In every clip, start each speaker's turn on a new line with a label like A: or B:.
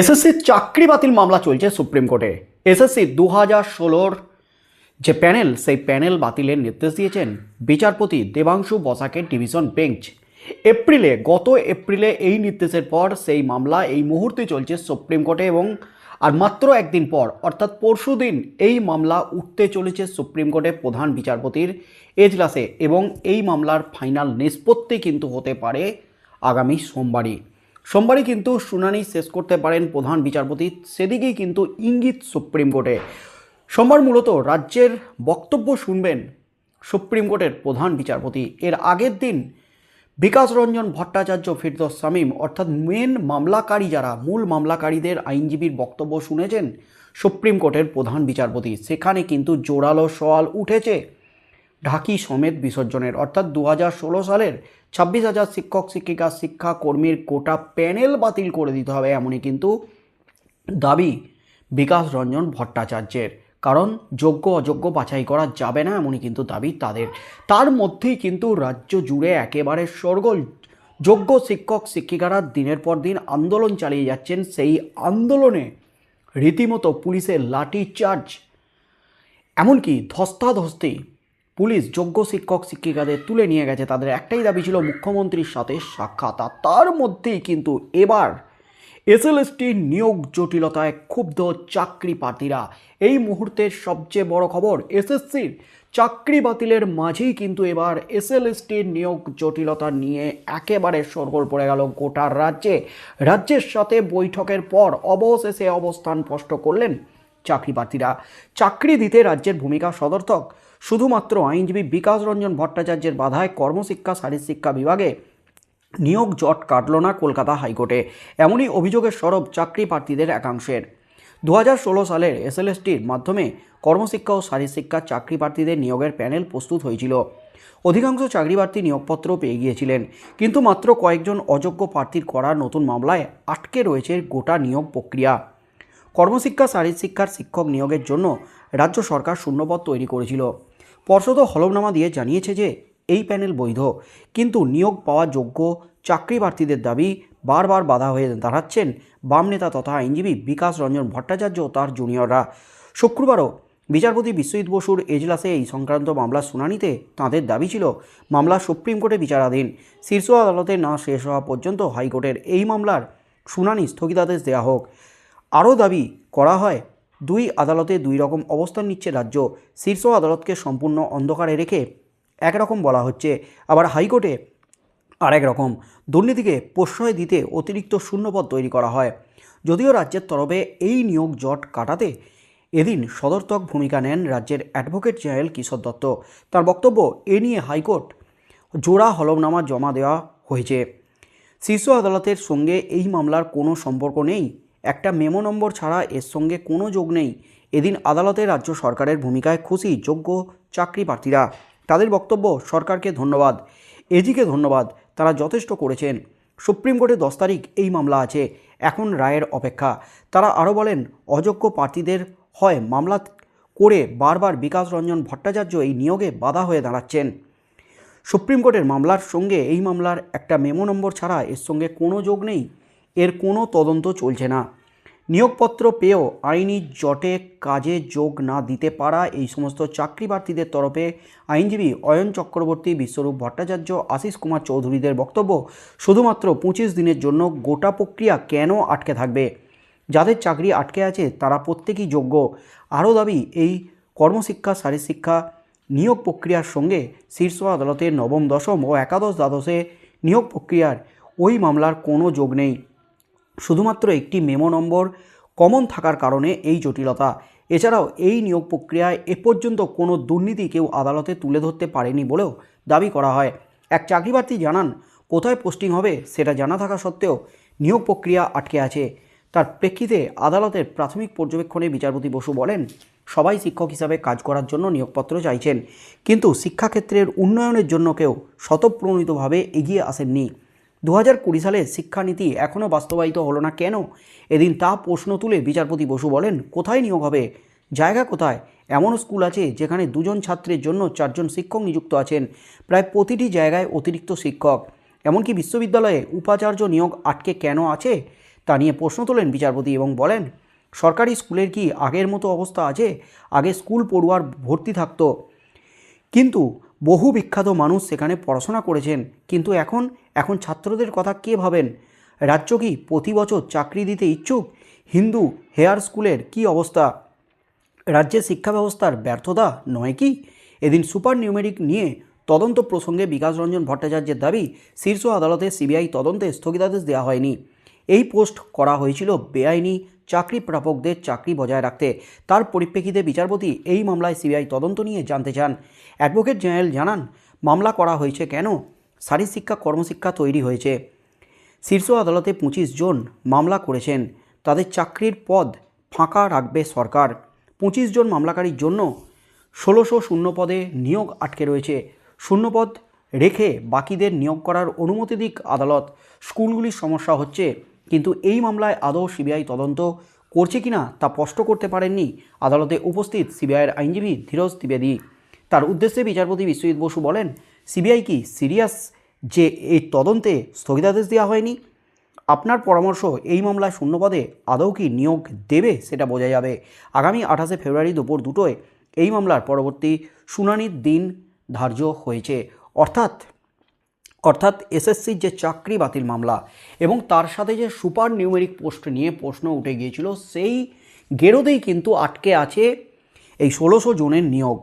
A: এসএসসির চাকরি বাতিল মামলা চলছে সুপ্রিম কোর্টে। এসএসসি দু হাজার ষোলোর যে প্যানেল, সেই প্যানেল বাতিলের নির্দেশ দিয়েছেন বিচারপতি দেবাংশু বসাকের ডিভিশন বেঞ্চ। এপ্রিলে, গত এপ্রিলে এই নির্দেশের পর সেই মামলা এই মুহূর্তে চলছে সুপ্রিম কোর্টে এবং আর মাত্র একদিন পর, অর্থাৎ পরশুদিন এই মামলা উঠতে চলেছে সুপ্রিম কোর্টে প্রধান বিচারপতির এজলাসে এবং এই মামলার ফাইনাল নিষ্পত্তি কিন্তু হতে পারে আগামী সোমবারই। সোমবারই কিন্তু শুনানি শেষ করতে পারেন প্রধান বিচারপতি, সেদিকেই কিন্তু ইঙ্গিত সুপ্রিম কোর্টে। সোমবার মূলত রাজ্যের বক্তব্য শুনবেন সুপ্রিম কোর্টের প্রধান বিচারপতি। এর আগের দিন বিকাশ রঞ্জন ভট্টাচার্য ফিরদোস শামীম, অর্থাৎ মেন মামলাকারী যারা, মূল মামলাকারীদের আইনজীবীর বক্তব্য শুনেছেন সুপ্রিম কোর্টের প্রধান বিচারপতি। সেখানে কিন্তু জোরালো সওয়াল উঠেছে। ঢাকি সমেত বিসর্জনের। অর্থাৎ দু হাজার ষোলো সালের ছাব্বিশ হাজার শিক্ষক, শিক্ষিকা শিক্ষা কর্মীর কোটা প্যানেল বাতিল করে দিতে হবে এমনই কিন্তু দাবি বিকাশ রঞ্জন ভট্টাচার্যের। কারণ যোগ্য, অযোগ্য বাছাই করা যাবে না এমনই কিন্তু দাবি তাদের। তার মধ্যেই কিন্তু রাজ্য জুড়ে একেবারে সরগোল। যোগ্য শিক্ষক, শিক্ষিকারা দিনের পর দিন আন্দোলন চালিয়ে যাচ্ছেন। সেই আন্দোলনে রীতিমতো পুলিশের লাঠি চার্জ এমনকি ধস্তাধস্তি পুলিশ যোগ্য শিক্ষক শিক্ষিকাদের তুলে নিয়ে গেছে। তাদের একটাই দাবি ছিল মুখ্যমন্ত্রীর সাথে সাক্ষাৎ। আর তার মধ্যেই কিন্তু এবার এসএলএসটি নিয়োগ জটিলতায় ক্ষুব্ধ চাকরি প্রার্থীরা। এই মুহূর্তের সবচেয়ে বড় খবর এসএসসির চাকরি বাতিলের মাঝেই কিন্তু এবার এসএলএসটির নিয়োগ জটিলতা নিয়ে একেবারে সরগোল পড়ে গেল গোটা রাজ্যে। রাজ্যের সাথে বৈঠকের পর অবশেষে অবস্থান স্পষ্ট করলেন চাকরি প্রার্থীরা। চাকরি দিতে রাজ্যের ভূমিকা সদর্থক। শুধুমাত্র আইনজীবী বিকাশ রঞ্জন ভট্টাচার্যের বাধায় কর্মশিক্ষা শারীরশিক্ষা বিভাগে নিয়োগ জট কাটল না কলকাতা হাইকোর্টে। এমনই অভিযোগের সরব চাকরি প্রার্থীদের একাংশের। দু হাজার ষোলো সালের এসএলএসটির মাধ্যমে কর্মশিক্ষা ও শারীরশিক্ষা চাকরি প্রার্থীদের নিয়োগের প্যানেল প্রস্তুত হয়েছিল। অধিকাংশ চাকরি প্রার্থী নিয়োগপত্র পেয়ে গিয়েছিলেন, কিন্তু মাত্র কয়েকজন অযোগ্য প্রার্থীর করা নতুন মামলায় আটকে রয়েছে গোটা নিয়োগ প্রক্রিয়া। কর্মশিক্ষা শারীরশিক্ষার শিক্ষক নিয়োগের জন্য রাজ্য সরকার শূন্যপদ তৈরি করেছিল। পর্ষদ হলফনামা দিয়ে জানিয়েছে যে, এই প্যানেল বৈধ। কিন্তু নিয়োগ পাওয়া যোগ্য চাকরি প্রার্থীদের দাবি বারবার বাধা হয়ে দাঁড়াচ্ছেন বাম নেতা তথা আইনজীবী বিকাশ রঞ্জন ভট্টাচার্য ও তার জুনিয়ররা। শুক্রবারও বিচারপতি বিশ্বজিৎ বসুর এজলাসে এই সংক্রান্ত মামলার শুনানিতে তাঁদের দাবি ছিল, মামলা সুপ্রিম কোর্টে বিচারাধীন। শীর্ষ আদালতে না শেষ হওয়া পর্যন্ত হাইকোর্টের এই মামলার শুনানি স্থগিতাদেশ দেওয়া হোক। আরও দাবি করা হয় দুই আদালতে দুই রকম অবস্থান নিচ্ছে রাজ্য। শীর্ষ আদালতকে সম্পূর্ণ অন্ধকারে রেখে একরকম বলা হচ্ছে। আবার হাইকোর্টে আরেক রকম দুর্নীতিকে প্রশ্রয় দিতে অতিরিক্ত শূন্যপদ তৈরি করা হয়। যদিও রাজ্যের তরফে এই নিয়োগ জট কাটাতে এদিন সদর্থক ভূমিকা নেন রাজ্যের অ্যাডভোকেট জেনারেল কিশোর দত্ত। তার বক্তব্য, এ নিয়ে হাইকোর্ট জোড়া হলফনামা জমা দেওয়া হয়েছে। শীর্ষ আদালতের সঙ্গে এই মামলার কোনো সম্পর্ক নেই। একটা মেমো নম্বর ছাড়া এর সঙ্গে কোনো যোগ নেই। এদিন আদালতে রাজ্য সরকারের ভূমিকায় খুশি যোগ্য চাকরি প্রার্থীরা তাদের বক্তব্য, সরকারকে ধন্যবাদ। এজিকে ধন্যবাদ, তারা যথেষ্ট করেছেন। সুপ্রিম কোর্টে দশ তারিখ এই মামলা আছে, এখন রায়ের অপেক্ষা। তারা আরও বলেন, অযোগ্য প্রার্থীদের হয় মামলা করে বারবার বিকাশ রঞ্জন ভট্টাচার্য এই নিয়োগে বাধা হয়ে দাঁড়াচ্ছেন। সুপ্রিম কোর্টের মামলার সঙ্গে এই মামলার একটা মেমো নম্বর ছাড়া এর সঙ্গে কোনো যোগ নেই। এর কোনো তদন্ত চলছে না। নিয়োগপত্র পেয়েও আইনি জটে কাজে যোগ না দিতে পারা এই সমস্ত চাকরি প্রার্থীদের তরফে আইনজীবী অয়ন চক্রবর্তী, বিশ্বরূপ ভট্টাচার্য, আশিস কুমার চৌধুরীদের বক্তব্য শুধুমাত্র পঁচিশ দিনের জন্য গোটা প্রক্রিয়া কেন আটকে থাকবে? যাদের চাকরি আটকে আছে তারা প্রত্যেকেই যোগ্য। আরও দাবি, এই কর্মশিক্ষা শারীরশিক্ষা নিয়োগ প্রক্রিয়ার সঙ্গে শীর্ষ আদালতের নবম, দশম ও একাদশ দ্বাদশে নিয়োগ প্রক্রিয়ার ওই মামলার কোনো যোগ নেই। শুধুমাত্র একটি মেমো নম্বর কমন থাকার কারণে এই জটিলতা। এছাড়াও এই নিয়োগ প্রক্রিয়ায় এ পর্যন্ত কোনো দুর্নীতি কেউ আদালতে তুলে ধরতে পারেনি বলেও দাবি করা হয়। এক চাকরিপ্রার্থী জানান, কোথায় পোস্টিং হবে সেটা জানা থাকা সত্ত্বেও নিয়োগ প্রক্রিয়া আটকে আছে। তার প্রেক্ষিতে আদালতের প্রাথমিক পর্যবেক্ষণে বিচারপতি বসু বলেন, সবাই শিক্ষক হিসাবে কাজ করার জন্য নিয়োগপত্র চাইছেন, কিন্তু শিক্ষাক্ষেত্রের উন্নয়নের জন্য কেউ স্বতঃপ্রণীতভাবে এগিয়ে আসেননি। দু হাজার কুড়ি সালে শিক্ষানীতি এখনও বাস্তবায়িত হলো না কেন? এদিন তা প্রশ্ন তুলে বিচারপতি বসু বলেন, কোথায় নিয়োগ হবে? জায়গা কোথায়? এমনও স্কুল আছে যেখানে দুজন ছাত্রের জন্য চারজন শিক্ষক নিযুক্ত আছেন। প্রায় প্রতিটি জায়গায় অতিরিক্ত শিক্ষক। এমনকি বিশ্ববিদ্যালয়ে উপাচার্য নিয়োগ আটকে কেন আছে? তা নিয়ে প্রশ্ন তোলেন বিচারপতি এবং বলেন, সরকারি স্কুলের কি আগের মতো অবস্থা আছে? আগে স্কুল পড়ুয়ার ভর্তি থাকতো। কিন্তু বহু বিখ্যাত মানুষ সেখানে পড়াশোনা করেছেন, কিন্তু এখন এখন ছাত্রদের কথা কে ভাবেন? রাজ্য কি প্রতি বছর চাকরি দিতে ইচ্ছুক? হিন্দু, হেয়ার স্কুলের কি অবস্থা? রাজ্যের শিক্ষা ব্যবস্থার ব্যর্থতা নয় কি? এদিন সুপার নিউমেরিক নিয়ে তদন্ত প্রসঙ্গে বিকাশ রঞ্জন ভট্টাচার্যের দাবি, শীর্ষ আদালতে সিবিআই তদন্তে স্থগিতাদেশ দেওয়া হয়নি। এই পোস্ট করা হয়েছিল বেআইনি চাকরি প্রাপকদের চাকরি বজায় রাখতে। তার পরিপ্রেক্ষিতে বিচারপতি এই মামলায় সিবিআই তদন্ত নিয়ে জানতে চান। অ্যাডভোকেট জেনারেল জানান, মামলা করা হয়েছে কেন? শারীরশিক্ষা কর্মশিক্ষা তৈরি হয়েছে। শীর্ষ আদালতে পঁচিশ জন মামলা করেছেন। তাদের চাকরির পদ ফাঁকা রাখবে সরকার। পঁচিশ জন মামলাকারীর জন্য ষোলোশো শূন্য পদে নিয়োগ আটকে রয়েছে। শূন্যপদ রেখে বাকিদের নিয়োগ করার অনুমতি দিক আদালত। স্কুলগুলির সমস্যা হচ্ছে কিন্তু এই মামলায় আদৌ সিবিআই তদন্ত করছে কিনা তা স্পষ্ট করতে পারেননি আদালতে উপস্থিত সিবিআইয়ের আইনজীবী ধীরজ দ্বিবেদী তার উদ্দেশ্যে বিচারপতি বিশ্বজিৎ বসু বলেন, সিবিআই কি সিরিয়াস যে এই তদন্তে স্থগিতাদেশ দেওয়া হয়নি? আপনার পরামর্শ এই মামলায় শূন্যপদে আদৌ কি নিয়োগ দেবে সেটা বোঝা যাবে। আগামী আঠাশে ফেব্রুয়ারি দুপুর দুটোয় এই মামলার পরবর্তী শুনানির দিন ধার্য হয়েছে। অর্থাৎ অর্থাৎ এসএসসির যে চাকরি বাতিল মামলা এবং তার সাথে যে সুপার নিউমেরিক পোস্ট নিয়ে প্রশ্ন উঠে গিয়েছিল, সেই গেরোতেই কিন্তু আটকে আছে এই ষোলোশো জনের নিয়োগ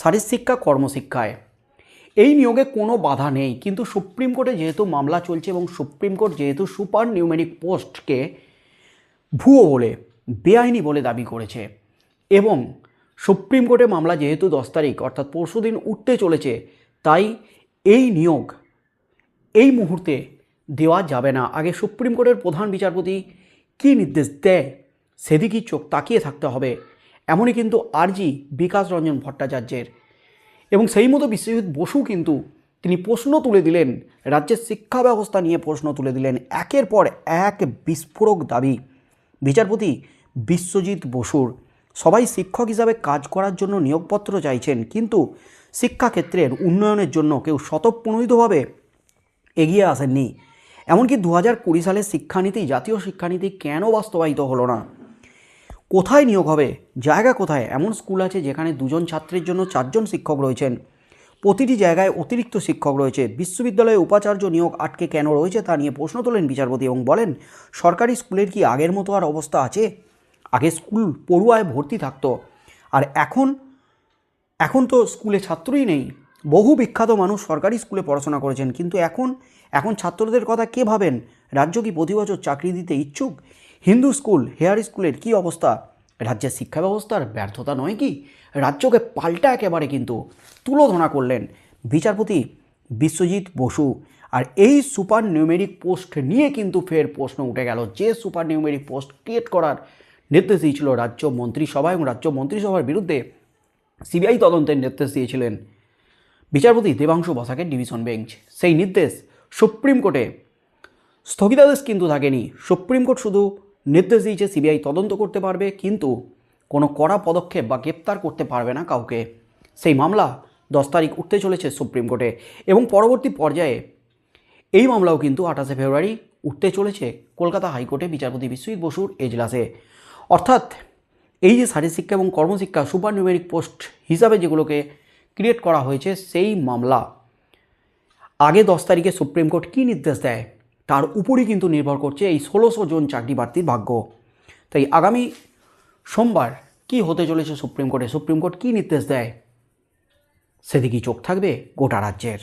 A: শারীরশিক্ষা কর্মশিক্ষায়। এই নিয়োগে কোনো বাধা নেই, কিন্তু সুপ্রিম কোর্টে যেহেতু মামলা চলছে এবং সুপ্রিম কোর্ট যেহেতু সুপার নিউমেরিক পোস্টকে ভুয়ো বলে, বেআইনি বলে দাবি করেছে এবং সুপ্রিম কোর্টে মামলা যেহেতু দশ তারিখ, অর্থাৎ পরশুদিন উঠতে চলেছে, তাই এই নিয়োগ এই মুহূর্তে দেওয়া যাবে না। আগে সুপ্রিম কোর্টের প্রধান বিচারপতি কী নির্দেশ দেয় সেদিকেই চোখ তাকিয়ে থাকতে হবে। এমনই কিন্তু আরজি বিকাশ রঞ্জন ভট্টাচার্যের। এবং সেই মতো বিশ্বজিৎ বসু কিন্তু তিনি প্রশ্ন তুলে দিলেন, রাজ্যের শিক্ষা ব্যবস্থা নিয়ে প্রশ্ন তুলে দিলেন। একের পর এক বিস্ফোরক দাবি বিচারপতি বিশ্বজিৎ বসুর। সবাই শিক্ষক হিসাবে কাজ করার জন্য নিয়োগপত্র চাইছেন, কিন্তু শিক্ষাক্ষেত্রের উন্নয়নের জন্য কেউ স্বতঃপ্রণোদিতভাবে এগিয়ে আসেননি। এমনকি দু হাজার কুড়ি সালের শিক্ষানীতি, জাতীয় শিক্ষানীতি কেন বাস্তবায়িত হলো না? কোথায় নিয়োগ হবে? জায়গা কোথায়? এমন স্কুল আছে যেখানে দুজন ছাত্রের জন্য চারজন শিক্ষক রয়েছেন। প্রতিটি জায়গায় অতিরিক্ত শিক্ষক রয়েছে। বিশ্ববিদ্যালয়ে উপাচার্য নিয়োগ আটকে কেন রয়েছে তা নিয়ে প্রশ্ন তোলেন বিচারপতি এবং বলেন, সরকারি স্কুলের কি আগের মতো আর অবস্থা আছে? আগে স্কুল পড়ুয়ায় ভর্তি থাকতো। আর এখন এখন তো স্কুলে ছাত্রই নেই। বহু বিখ্যাত মানুষ সরকারি স্কুলে পড়াশোনা করেছেন, কিন্তু এখন এখন ছাত্রদের কথা কে ভাবেন? রাজ্য কি প্রতি বছর চাকরি দিতে ইচ্ছুক? হিন্দু স্কুল, হেয়ার স্কুলের কি অবস্থা? রাজ্যের শিক্ষা ব্যবস্থার ব্যর্থতা নয় কি? রাজ্যকে পাল্টা একেবারে কিন্তু তুলোধনা করলেন বিচারপতি বিশ্বজিৎ বসু। আর এই সুপার নিউমেরিক পোস্ট নিয়ে কিন্তু ফের প্রশ্ন উঠে গেল। যে সুপার নিউমেরিক পোস্ট ক্রিয়েট করার নির্দেশ দিয়েছিল রাজ্য মন্ত্রিসভা এবং রাজ্য মন্ত্রিসভার বিরুদ্ধে সিবিআই তদন্তের নির্দেশ দিয়েছিলেন বিচারপতি দেবাংশু বসাকের ডিভিশন বেঞ্চ। সেই নির্দেশ সুপ্রিম কোর্টে স্থগিতাদেশ কিন্তু থাকেনি। সুপ্রিম কোর্ট শুধু নির্দেশ দিয়েছে সিবিআই তদন্ত করতে পারবে, কিন্তু কোনো কড়া পদক্ষেপ বা গ্রেপ্তার করতে পারবে না কাউকে। সেই মামলা দশ তারিখ উঠতে চলেছে সুপ্রিম কোর্টে এবং পরবর্তী পর্যায়ে এই মামলাও কিন্তু আঠাশে ফেব্রুয়ারি উঠতে চলেছে কলকাতা হাইকোর্টে বিচারপতি বিশ্বজিৎ বসুর এজলাসে। অর্থাৎ এই যে শারীরশিক্ষা এবং কর্মশিক্ষা সুপার নিউমেরিক পোস্ট হিসাবে যেগুলোকে ক্রিয়েট করা হয়েছে সেই মামলা। আগে দশ তারিখে সুপ্রিম কোর্ট কী নির্দেশ দেয়? তার উপরই কিন্তু নির্ভর করছে এই ষোলোশো জন চাকরি প্রার্থীর ভাগ্য। তাই আগামী সোমবার কি হতে চলেছে সুপ্রিম কোর্টে? সুপ্রিম কোর্ট কী নির্দেশ দেয়? সেদিকেই চোখ থাকবে গোটা রাজ্যের।